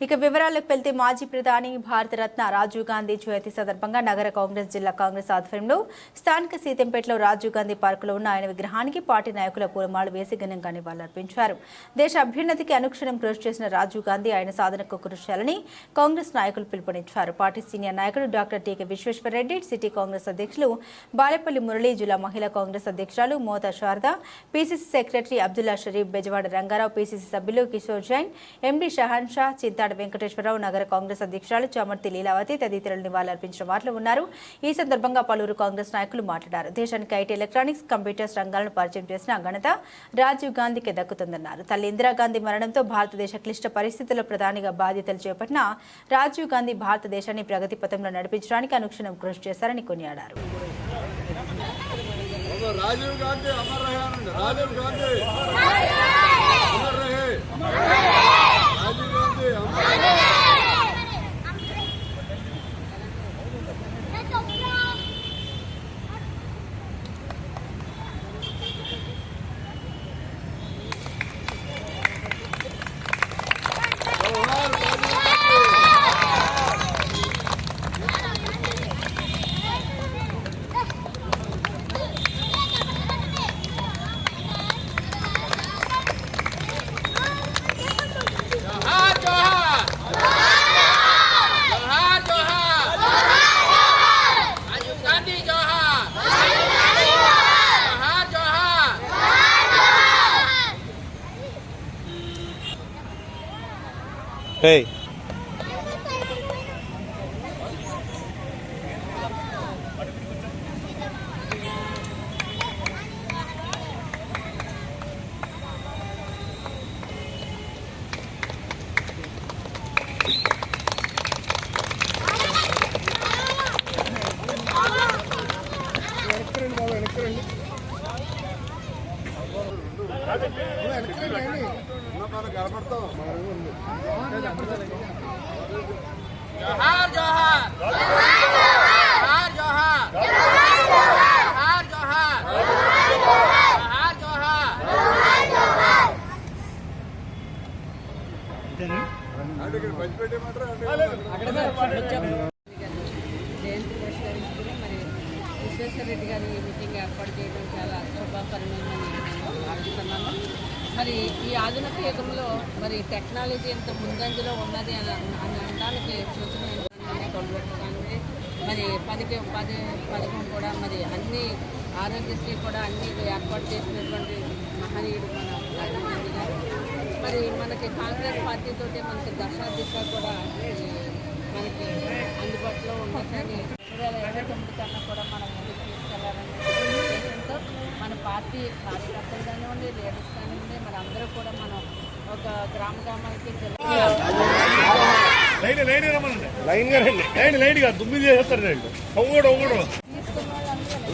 ఇక వివరాలకు వెళ్తే మాజీ ప్రధాని భారతరత్న రాజీవ్ గాంధీ జయంతి సందర్భంగా నగర కాంగ్రెస్ జిల్లా కాంగ్రెస్ ఆధ్వర్యంలో స్థానిక సీతంపేటలో రాజీవ్ గాంధీ పార్కులో ఉన్న ఆయన విగ్రహానికి పార్టీ నాయకుల పూలమాలు వేసి ఘనంగా నివాళులర్పించారు. దేశ అభ్యున్నతికి అనుక్షణం కృషి చేసిన రాజీవ్ గాంధీ ఆయన సాధనకు కృషి చేయాలని కాంగ్రెస్ నాయకులు పిలుపునిచ్చారు. పార్టీ సీనియర్ నాయకుడు doctor TK Vishweshwarareddy city Congress అధ్యక్షులు బాలేపల్లి మురళి జిల్లా మహిళా కాంగ్రెస్ అధ్యక్షురాలు Motha Sharada PCC secretary Abdullah Sharif Bezawada Rangarao PCC సభ్యులు కిషోర్ జైన్ ఎండీ షహాన్ షా చాడ వెంకటేశ్వరరావు నగర కాంగ్రెస్ అధ్యక్షురాలు చామర్తి లీలావతి తదితరులు నివాళులర్పించిన వారిలో ఉన్నారు. ఈ సందర్భంగా పలువురు కాంగ్రెస్ నాయకులు మాట్లాడారు. దేశానికి ఐటీ ఎలక్ట్రానిక్స్ కంప్యూటర్స్ రంగాలను పరిచయం చేసిన ఘనత రాజీవ్ గాంధీకి దక్కుతుందన్నారు. తల్లి ఇందిరాగాంధీ మరణంతో భారతదేశ క్లిష్ట పరిస్థితుల్లో ప్రధానిగా బాధ్యతలు చేపట్టిన రాజీవ్ గాంధీ భారతదేశాన్ని ప్రగతి పథంలో నడిపించడానికి అనుక్షణం కృషి చేశారని కొనియాడారు. రాజీవ్ గాంధీ అమర్ రాజీవ్ గాంధీ. అమర్ రహే. Amen. Hey. जोहार जोहार जोहार जोहार जोहार విశ్వేశ్వరరెడ్డి గారి ఈ మీటింగ్ ఏర్పాటు చేయడం చాలా శుభపరిణామని భావిస్తున్నాను. మరి ఈ ఆధునిక యుగంలో మరి టెక్నాలజీ ఎంత ముందంజలో ఉన్నది అని అని అనడానికి సూచన ఏంటంటే తొలగొట్టడానికి మరి పదికి పది పథకం కూడా మరి అన్ని ఆరోగ్యశ్రీ కూడా అన్ని ఏర్పాటు చేసినటువంటి మహనీయుడు మన రాజమండ్రి గారు. మరి మనకి కాంగ్రెస్ పార్టీతోటి మనకి దశ దిశ కూడా మనకి అందుబాటులో ఉన్నదని రెండు వేల ఇరవై తొమ్మిది కన్నా కూడా మనం ముందుకు తీసుకెళ్ళాలనే ఉద్దేశంతో మన పార్టీ కార్యకర్తలు కానివ్వండి లీడర్స్ కానివ్వండి మరి అందరూ కూడా మనం ఒక గ్రామ గ్రామానికి జిల్లా లైన్ లైన్ రమ్మనండి. లైన్గా రండి. లైన్ లైన్గా దుమ్మి చేస్తారు రండి ఒంగోడు ఒంగోడు. తీసుకున్న వాళ్ళందరూ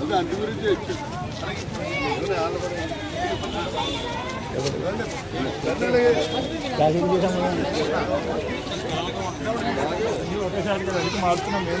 దాని గురించి వచ్చాడు ఒకసారి మార్చుకున్నాం ఏం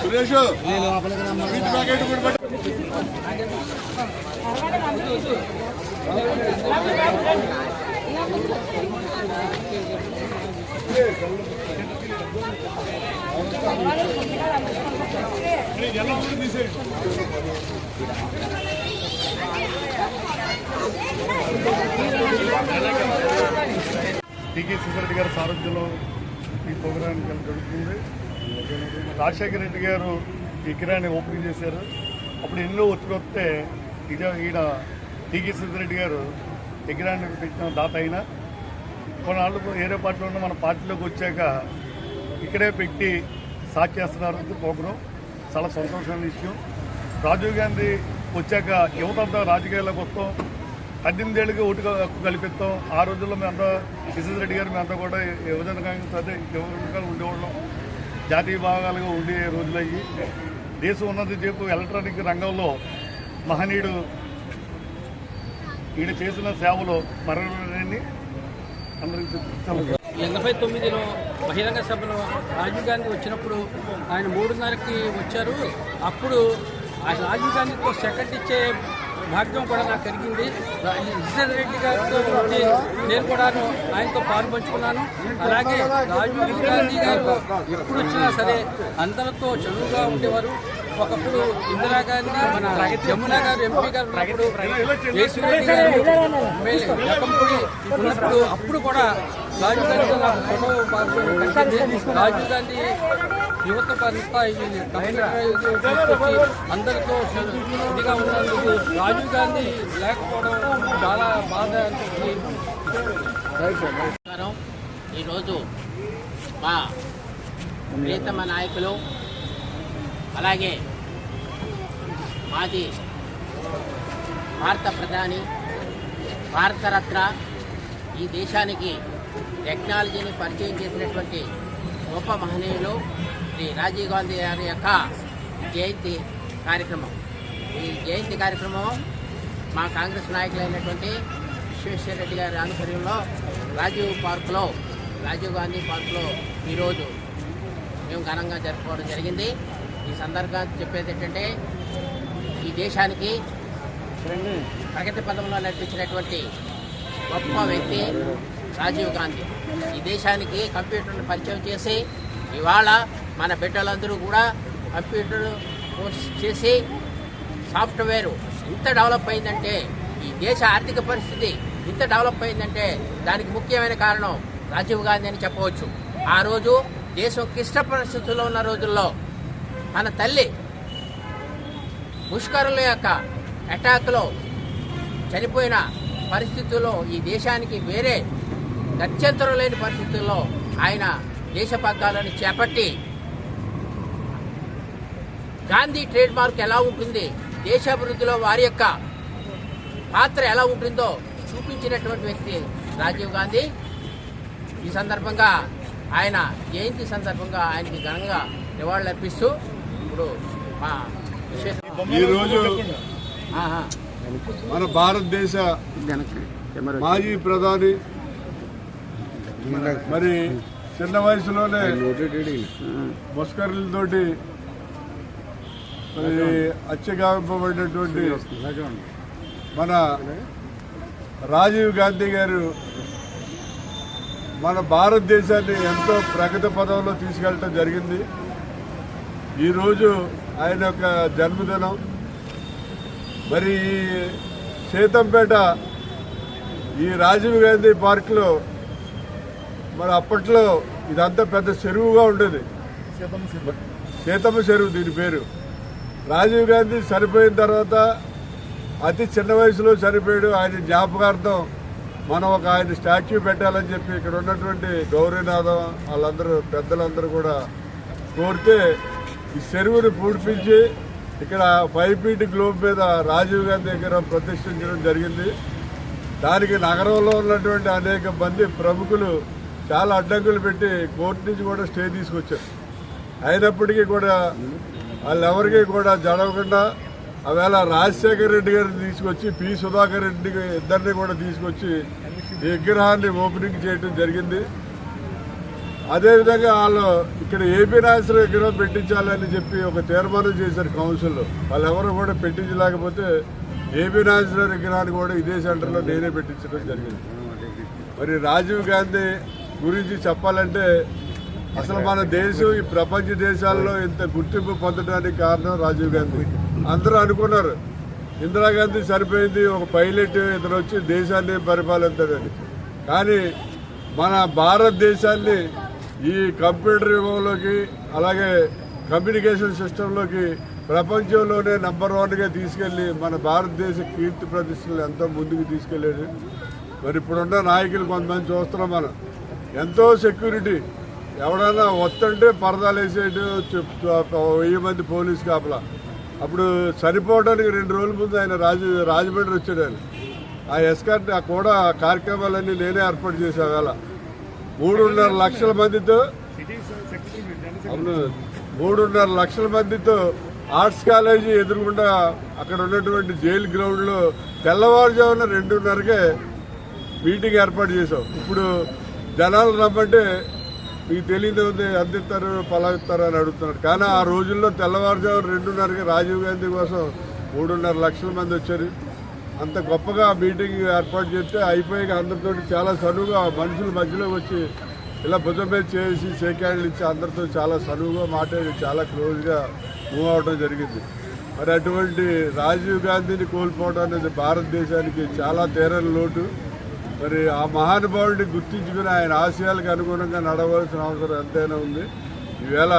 సురేష్ టీకే సుబ్బారెడ్డి గారి సారథ్యంలో ఈ ప్రోగ్రానికి జరుగుతుంది. రాజశేఖర రెడ్డి గారు ఈ కిరాణి ఓపెన్ చేశారు. అప్పుడు ఎన్నో ఒత్తిడి వస్తే ఇదే ఈయన టీకే రెడ్డి గారు ఎగిరాన్ని పెట్టిన దాత అయినా కొన్నాళ్ళు వేరే పార్టీలో ఉన్న మన పార్టీలోకి వచ్చాక ఇక్కడే పెట్టి సాట్ చేస్తున్నారు ప్రోగ్రాం చాలా సంతోషమైన విషయం. రాజీవ్ గాంధీ వచ్చాక యువత రాజకీయాల్లోకి వస్తాం. పద్దెనిమిది ఏళ్ళకి ఓటు హక్కు కల్పిస్తాం. ఆ రోజుల్లో మేమంతా కిషన్ రెడ్డి గారు మేమంతా కూడా యువజన కాంగ్రెస్ అదే యువజనగా ఉండేవాళ్ళం. జాతీయ భాగాలుగా ఉండే రోజులు అయ్యి దేశం ఉన్నది చెప్పు ఎలక్ట్రానిక్ రంగంలో మహనీయుడు ఈయన చేసిన సేవలు మరణాన్ని అందరికీ ఎనభై తొమ్మిదిలో బహిరంగ సభలో రాజీవ్ గాంధీ వచ్చినప్పుడు ఆయన మూడున్నరకి వచ్చారు. అప్పుడు ఆ రాజీవ్ గాంధీతో సెకండ్ ఇచ్చే భాగ్యం కూడా నాకు కలిగింది. కిషన్ రెడ్డి గారితో వచ్చి నేను కూడాను ఆయనతో పాలు పంచుకున్నాను. అలాగే రాజీవ్ గాంధీ గారు ఎప్పుడు వచ్చినా సరే అందరితో చదువుగా ఉండేవారు. ఒకప్పుడు ఇందిరాగాంధీ మన యమునా గారు ఎంపీ గారు ఉన్నప్పుడు కేసీరెడ్డి గారు ఎమ్మెల్యే జకంపూడి ఉన్నప్పుడు అప్పుడు కూడా రాజీవ్ గాంధీ నాకు ఫోటో రాజీవ్ గాంధీ యువత అంతా ఇది తీసుకొచ్చి అందరితో ఇదిగా ఉన్నందుకు రాజీవ్ గాంధీ లేకపోవడం చాలా బాధ అనిపించింది ఈరోజు మా ప్రియతమ నాయకులు అలాగే మాజీ భారత ప్రధాని భారతరత్న ఈ దేశానికి టెక్నాలజీని పరిచయం చేసినటువంటి గొప్ప మహనీయులు శ్రీ రాజీవ్ గాంధీ గారి యొక్క జయంతి కార్యక్రమం. ఈ జయంతి కార్యక్రమం మా కాంగ్రెస్ నాయకులైనటువంటి విశ్వేశ్వర రెడ్డి గారి ఆధ్వర్యంలో రాజీవ్ పార్కులో రాజీవ్ గాంధీ పార్కులో ఈరోజు మేము ఘనంగా జరుపుకోవడం జరిగింది. ఈ సందర్భంగా చెప్పేది ఏంటంటే ఈ దేశానికి ప్రగతి పదంలో నడిపించినటువంటి గొప్ప వ్యక్తి రాజీవ్ గాంధీ. ఈ దేశానికి కంప్యూటర్ను పరిచయం చేసి ఇవాళ మన బిడ్డలందరూ కూడా కంప్యూటర్ కోర్స్ చేసి సాఫ్ట్వేర్ ఇంత డెవలప్ అయిందంటే ఈ దేశ ఆర్థిక పరిస్థితి ఇంత డెవలప్ అయిందంటే దానికి ముఖ్యమైన కారణం రాజీవ్ గాంధీ అని చెప్పవచ్చు. ఆ రోజు దేశం క్లిష్ట పరిస్థితుల్లో ఉన్న రోజుల్లో మన తల్లి ముష్కరుల యొక్క అటాక్లో చనిపోయిన పరిస్థితుల్లో ఈ దేశానికి వేరే గత్యంతరం లేని పరిస్థితుల్లో ఆయన దేశ పగ్గాలను చేపట్టి గాంధీ ట్రేడ్ మార్క్ ఎలా ఉంటుంది దేశాభివృద్ధిలో వారి యొక్క పాత్ర ఎలా ఉంటుందో చూపించినటువంటి వ్యక్తి రాజీవ్ గాంధీ ఈ సందర్భంగా ఆయన జయంతి సందర్భంగా ఆయనకి ఘనంగా నివాళులర్పిస్తూ ఇప్పుడు మా ఈరోజు. మన భారతదేశ మాజీ ప్రధాని మరి చిన్న వయసులోనే ముస్కరులతోటి మరి హత్యగావింపబడినటువంటి మన రాజీవ్ గాంధీ గారు మన భారతదేశాన్ని ఎంతో ప్రగతి పదంలో తీసుకెళ్ళటం జరిగింది. ఈరోజు ఆయన యొక్క జన్మదినం. మరి ఈ సీతంపేట ఈ రాజీవ్ గాంధీ పార్క్లో మరి అప్పట్లో ఇదంతా పెద్ద చెరువుగా ఉండేది. సీతమ్మ చెరువు. దీని పేరు. రాజీవ్ గాంధీ చనిపోయిన తర్వాత అతి చిన్న వయసులో చనిపోయాడు. ఆయన జ్ఞాపకార్థం మనం ఒక ఆయన స్టాచ్యూ పెట్టాలని చెప్పి ఇక్కడ ఉన్నటువంటి గౌరీనాథం వాళ్ళందరూ పెద్దలందరూ కూడా కోరితే ఈ చెరువుని పూడిపించి ఇక్కడ ఫైవ్ ఫీట్ గ్లోబ్ మీద రాజీవ్ గాంధీ దగ్గర ప్రతిష్ఠించడం జరిగింది. దానికి నగరంలో ఉన్నటువంటి అనేక మంది ప్రముఖులు చాలా అడ్డంకులు పెట్టి కోర్టు నుంచి కూడా స్టే తీసుకొచ్చారు. అయినప్పటికీ కూడా వాళ్ళెవరికి కూడా జరగకుండా ఆవేళ రాజశేఖర రెడ్డి గారిని తీసుకొచ్చి పి సుధాకర్ రెడ్డి ఇద్దరిని కూడా తీసుకొచ్చి ఈ విగ్రహాన్ని ఓపెనింగ్ చేయడం జరిగింది. అదేవిధంగా వాళ్ళు ఇక్కడ ఏపీ నాయకుల విగ్రహం పెట్టించాలని చెప్పి ఒక తీర్మానం చేశారు కౌన్సిల్లో వాళ్ళెవరు కూడా పెట్టించలేకపోతే ఏపీ నాయకుల విగ్రహాన్ని కూడా ఇదే సెంటర్లో నేనే పెట్టించడం జరిగింది. మరి రాజీవ్ గాంధీ గురించి చెప్పాలంటే అసలు మన దేశం ఈ ప్రపంచ దేశాల్లో ఇంత గుర్తింపు పొందడానికి కారణం రాజీవ్ గాంధీ. అందరూ అనుకున్నారు ఇందిరాగాంధీ సరిపోయింది ఒక పైలట్ ఇతను వచ్చి దేశాన్ని పరిపాలిస్తాడని కానీ మన భారతదేశాన్ని ఈ కంప్యూటర్ యుగంలోకి అలాగే కమ్యూనికేషన్ సిస్టంలోకి ప్రపంచంలోనే నంబర్ వన్గా తీసుకెళ్ళి మన భారతదేశ కీర్తి ప్రతిష్టలు ఎంతో ముందుకు తీసుకెళ్ళాడు మరి ఇప్పుడున్న నాయకులు కొంతమంది చూస్తున్నాం మనం. ఎంతో సెక్యూరిటీ ఎవడన్నా వస్తుంటే పరదాలు వేసేటు వెయ్యి మంది పోలీస్ కాపలా. అప్పుడు చనిపోవడానికి రెండు రోజుల ముందు ఆయన రాజు రాజమండ్రి వచ్చాడు ఆయన. ఆ ఎస్కార్ట్ ఆ కూడా కార్యక్రమాలన్నీ నేనే ఏర్పాటు చేశా వేళ మూడున్నర లక్షల మందితో అవును మూడున్నర లక్షల మందితో ఆర్ట్స్ కాలేజీ ఎదురుగుండా అక్కడ ఉన్నటువంటి జైలు గ్రౌండ్లో తెల్లవారుజామున రెండున్నరకే మీటింగ్ ఏర్పాటు చేసాం ఇప్పుడు జనాలు రమ్మంటే మీకు తెలియదు అందిస్తారు పలావిస్తారు అని అడుగుతున్నారు. కానీ ఆ రోజుల్లో తెల్లవారుజాము రెండున్నరకి రాజీవ్ గాంధీ కోసం మూడున్నర లక్షల మంది వచ్చారు. అంత గొప్పగా మీటింగ్ ఏర్పాటు చేస్తే అయిపోయి అందరితో చాలా సనువుగా మనుషుల మధ్యలోకి వచ్చి ఇలా భుజం మీద చేసి సేకాయలు ఇచ్చి అందరితో చాలా సనువుగా మాట్లాడి చాలా క్లోజ్గా మూవ్ అవడం జరిగింది. మరి అటువంటి రాజీవ్ గాంధీని కోల్పోవడం అనేది భారతదేశానికి చాలా తీరని లోటు. మరి ఆ మహానుభావుడిని గుర్తించుకుని ఆయన ఆశయాలకు అనుగుణంగా నడవలసిన అవసరం ఎంతైనా ఉంది. ఈవేళ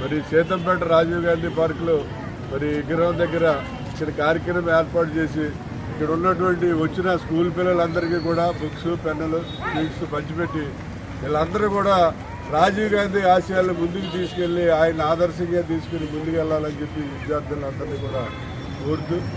మరి సీతంపేట రాజీవ్ గాంధీ పార్కులో మరి విగ్రహం దగ్గర ఇక్కడ కార్యక్రమం ఏర్పాటు చేసి ఇక్కడ ఉన్నటువంటి వచ్చిన స్కూల్ పిల్లలందరికీ కూడా బుక్స్ పెన్నులు స్వీట్స్ పంచిపెట్టి వీళ్ళందరూ కూడా రాజీవ్ గాంధీ ఆశయాలను ముందుకు తీసుకెళ్ళి ఆయన ఆదర్శంగా తీసుకుని ముందుకు వెళ్ళాలని చెప్పి విద్యార్థులందరినీ కూడా కోరుతూ